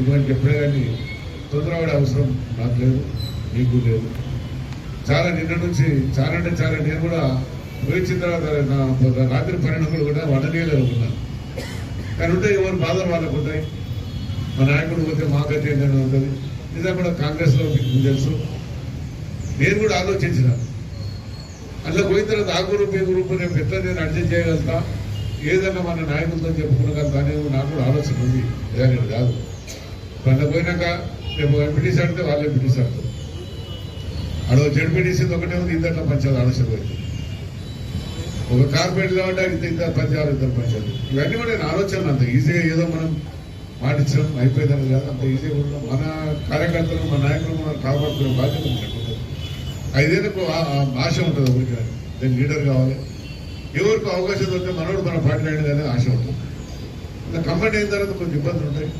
ఎందుకంటే ఎప్పుడే కానీ తొందరపడే అవసరం నాకు లేదు మీకు లేదు. చాలా నిన్న నుంచి చాలా అంటే చాలా నేను కూడా పోయించిన తర్వాత నా రాత్రి పన్నెండు కూడా వండనీయలేదు ఉన్నాను కానీ ఉంటే ఎవరు బాధలు వాళ్ళకు ఉంటాయి. మా నాయకుడు పోతే మా గతి ఏంటని ఉంటుంది. నిజం కూడా కాంగ్రెస్లో మీకు తెలుసు. నేను కూడా ఆలోచించిన. అందులో పోయిన తర్వాత ఆ గ్రూప్ ఈ గ్రూప్ పెద్ద ఎట్లా నేను అడ్జస్ట్ చేయగలుగుతా. ఏదన్నా మన నాయకులతో చెప్పుకోగలుగుతా అనేది నాకు కూడా ఆలోచన ఉంది. ఏదైనా కాదు. అందులో పోయినాక రేపు ఎంపీటీసీ ఆడితే వాళ్ళు ఎంపీటీసీ ఆడతారు. అడవ జడ్పీటీసీ ఒకటే ఉంది ఇద్దరు పంచాలి ఆలోచన ఒక కార్పొరేట్ కాబట్టి ఇంత ఇద్దరు పంచాలు ఇద్దరు పంచాలు. ఇవన్నీ కూడా నేను ఆలోచన అంత ఈజీగా ఏదో మనం మాటించడం అయిపోయిందని కాదు అంత ఈజీగా ఉండడం. మన కార్యకర్తలు మన నాయకులు మనం కాపాడుకునే బాధ్యత ఐదేళ్ళకు ఆశ ఉంటుంది ఒకరికి నేను లీడర్ కావాలి. ఎవరికి అవకాశం దొరికితే మనోడు మన పార్టీ అనేది ఆశ ఉంటుంది. ఇలా కంబైన్ అయిన తర్వాత కొంచెం ఇబ్బందులు ఉంటాయి.